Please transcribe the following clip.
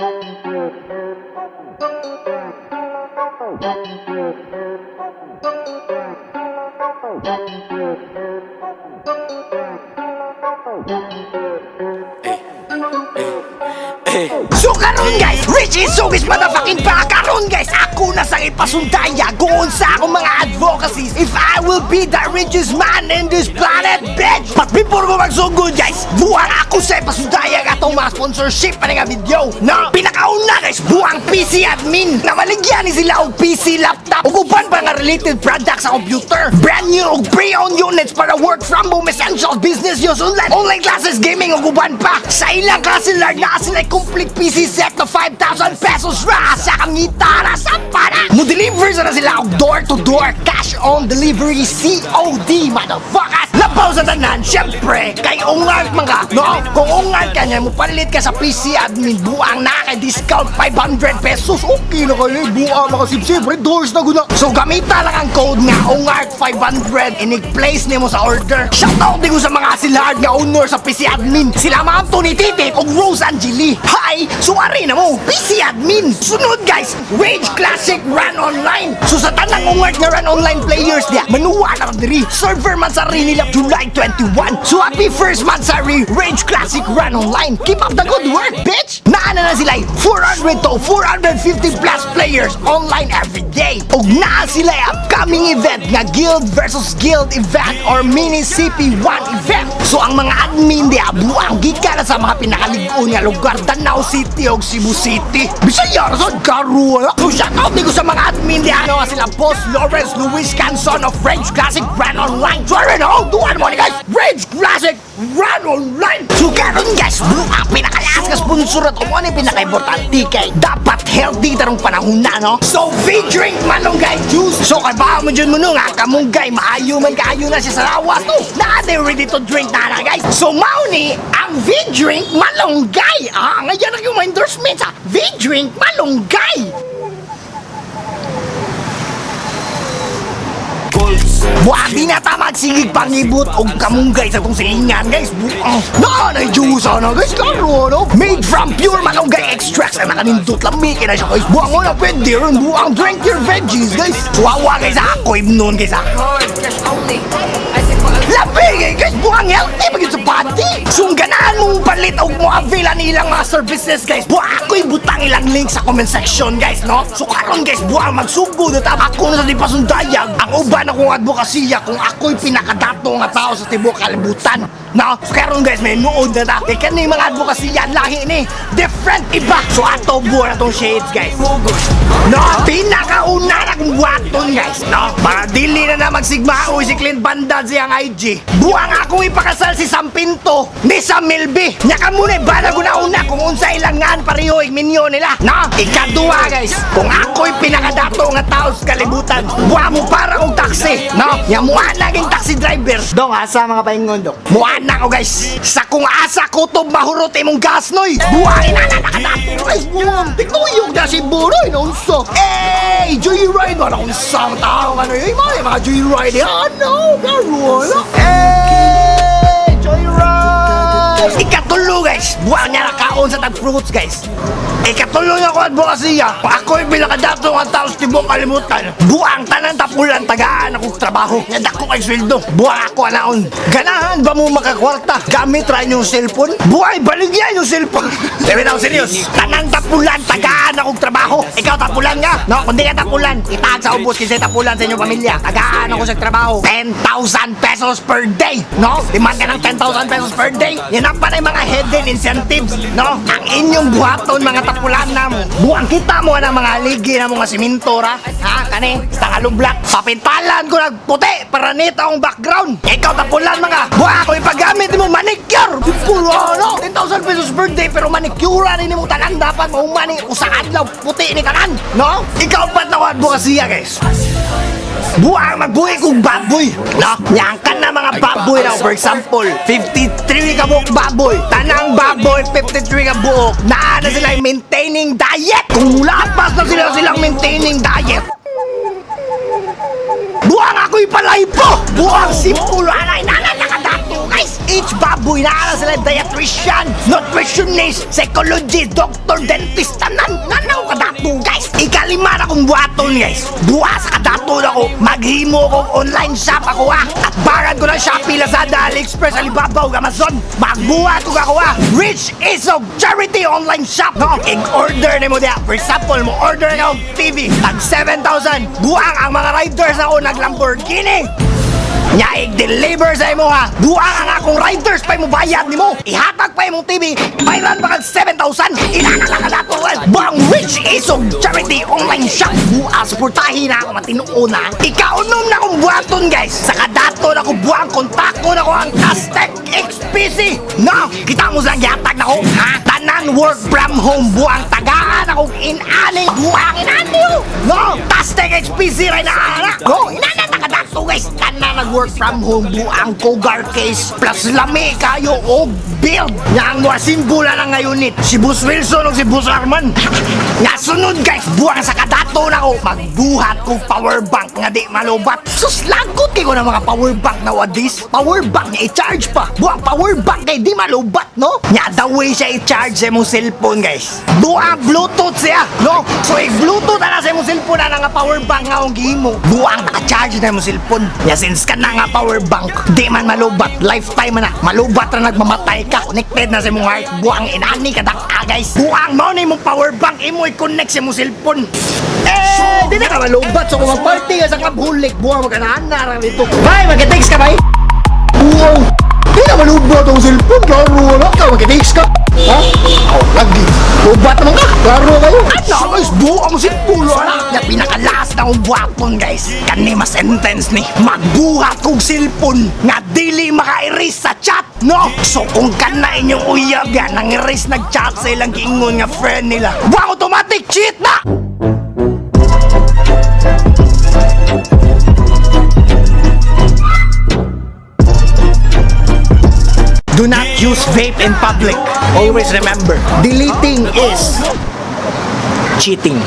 So karon guys, Richie Sugis motherfucking pa. Karon guys, ako na sang ipasundaya kung sa akong mga advocacies. If I will be the richest man in this planet, bitch! But before ko magsugod guys, buwang ako sa ipasundaya atong mga sponsorship pa nga video, no? Pinakauna guys, buwang PC admin na maligyan ni sila og PC laptop ug uban pa nga related products sa computer. Brand new ug pre-owned units para work from home essentials, business use, online, online classes, gaming ug uban pa. Sa ilang klase large na sila complete PC set na 5,000 pesos ra sa kangitara sa para. Mo deliver sa na sila og door to door cash on delivery COD motherfuckers. Labaw sa tanan, syempre, kay ungan mga, no? Kung ungan ka niya, mo palit ka sa PC admin, buang na kay discount 500 pesos. Okay na kayo, buang makasip-sip, doors na guna. So gamita lang ang code nga, ungart 500, inig-place nimo sa order. Shoutout din ko sa mga silhard nga owner sa PC admin. Sila mga Tony Titit o Rose Angeli. Hi! Suwari na mo, PC admin. Sunod guys, Rage Classic Run Online. So sa tanang ungart nga Run Online players diya, manuwa na diri. Server man sa rin nila July 21. So happy first month sa rin, Rage Classic Run Online. Keep up the good work, bitch! Naana na sila 400 to 450 plus players online every day. Ug naa sila yung upcoming event nga Guild versus Guild event or mini CP1 event. So ang mga admin di buang gikan sa mga pinakaligon nga lugar Danao City ug Cebu City. Bisaya ra sad. So shout out ko sa mga admin di ano sila Boss Lawrence Luis Canson of Rage Classic Run Online. So ano no, duwan mo ni guys. Rage Classic Run Online. So karon guys, buang pinakalas nga sponsor at mo ni pinaka-importante kay dapat healthy tarong panahon na no. So V-drink malunggay juice. So kay mo dyan mo no nga kamunggay maayo man kaayo na siya sa lawas no. Na they ready to drink na na guys. So mauni ang V-drink malunggay. Ah, ngayon ang yung endorsement sa V-drink malunggay. Buwati na ta magsigig pangibot og kamunggay sa tong silingan guys. Buang. Na na juice na guys karo no. Made from pure malunggay extracts ay makanindot lami kina siya guys. Buang mo na pwede rin buang drink your veggies guys. Wawa guys ako ibnon guys hard, cash only. I say for a Labi eh, guys, buang healthy bagay sa body. Mong palit o mo availa nilang mga services, guys. Buang ako'y butang ilang link sa comment section, guys, no? So, karon guys, buang magsugod at ako na sa di pasundayag. Ang uban akong advokasya kung ako'y pinakadato nga tao sa tibok kalibutan. No? So, karon guys, may nuod na ta. Kaya kani mga advokasya, lahi ni. Different iba. So, ato buwan na tong shades, guys. No? Pinakauna na kong buhaton, guys. No? Para dili na na magsigmao si Clint Bandad siyang IG. Buwang ako ipakasal si Sampinto ni Sam Milby. Nyaka muna ba na una kung unsa ilangan pareho ig minyo nila. No? Ikaduwa, guys. Kung ako'y pinakadato nga tao sa kalibutan, buwa mo para kong taxi. No? Nya muha naging taxi driver. Dong, asa mga paingon, dong. Muha na ko, guys. Sa kung asa kutob mahurot imong gas, noy. Buwangin na na nakadato, guys. Buwang. Tignuyog na si Buroy, no? Unsa? Eh, joyride mo na kung saan tao ano yun. Mga mga joyride. Ano? Garo, ano? Eh, niya nakaon sa tag-fruits, guys. Ikatulo na ko advokasya. Ako'y pinakadato nga tao sa tibok kalimutan. Buang tanan tapulan tagaan akong trabaho. Nga dako kay sweldo. Buang ako anaon. Ganahan ba mo makakwarta? Gamit ra yung cellphone? Buhay, baligyan yung cellphone. Sabi na ako serious. Tanan tapulan tagaan akong trabaho. Ikaw tapulan nga. No, kung di ka tapulan, itaag sa ubos kasi tapulan sa inyong pamilya. Tagaan ako sa trabaho. 10,000 pesos per day. No? Demand ka ng 10,000 pesos per day. Yan ang panay mga hidden incentives. No? Ang inyong buhaton mga tapulan na mo. Buwang kita mo ng mga ligi na mga simintora. Ha? Kani? Sa kalublak. Papintalan ko ng puti para nito ang background. Ikaw tapulan mga. Buwang ako ipagamit mo manicure. Puro ano? 10,000 pesos per day pero manicure rin mo tanan dapat mo mani usahan lang puti ni tanan. No? Ikaw pa tawad mo kasi guys. Buang magbuhay kong baboy. No? Yan ka na mga baboy na. For example, 53 ka buok baboy. Tanang baboy, 53 ka buok. Na na sila yung maintaining diet. Kung lapas na sila silang maintaining diet. Buang ako'y palay po! Buang simpulo! Anay, nanay, nakadato! guys. Each baboy na ala sila dietitian, nutritionist, psychologist, doctor, dentist, tanan. Nanaw ka dato guys. Ikalima na kong buhaton guys. Buha sa kadato na ko. Maghimo kong online shop ako ah. At baran ko ng Shopee, Lazada, AliExpress, Alibaba, Amazon. Magbuhat ko ako ah. Rich is of charity online shop. No? I-order ni mo diya. For example, mo order ka TV. Tag 7,000. Buang ang mga riders ako nag Lamborghini. Nya i-deliver sa imo ha. Buang ang akong riders pa mo bayad nimo. Ihatag pa imong TV. Bayran pa kag 7,000. Inana lang ka dato. Buang Rich Isog Charity Online Shop. Buang suportahin na ako matinuon na. Ikaunom na akong buhaton guys. Sa kadato na ko buang kontakto na ko ang Aztec XPC. No, kita mo sa gihatag na ko. Ha? Tanan work from home buang tagaan akong inani. Buang inani ko. No, Aztec XPC rin na anak. Go, inana na kadato guys. Tanan nag-work from home buang Cougar case plus lami kayo o build. Nga ang simbula na ngayon nit. Si Boss Wilson o si Boss Arman. Nga sunod guys, buang sa kadato na ko. Magbuhat ko power bank nga di malubat. Sus, lagot ko ng mga power bank na wadis. Power bank nga i-charge pa. Buang power bank kay di malubat, no? Nga the way siya i-charge sa mong cellphone guys. Buang Bluetooth siya, no? So i-Bluetooth na sa mong cellphone na nga power bank nga akong gihimo. Buang naka-charge na mong cellphone. Nga since ka na nga power bank, di man malubat. Lifetime na. Malubat na nagmamatay ka. Connected na sa mong heart. Buang inani ka dak guys. Buang mo na mong power bank imo i-connect sa mong cellphone. Eh, di na ka malubat. So kung mag-party ka sa club hulik, buang magkanahan na rin ito. Bye, mag-text ka ba? Ang cellphone. Klaro wala ka. Mag-text ka. Ha? Oh, lagi. Lubat naman ka. Klaro kayo. Ano guys? Buang cellphone. Wala. Na pinakalas na akong buhapon guys. Kani mas intense ni. Magbuhat kong cellphone. Nga dili maka-erase sa chat. No? So kung kana inyong uyab yan, nang erase nag-chat sa ilang giingon nga friend nila. Buang automatic cheat na! Use vape in public. Always remember, deleting is cheating.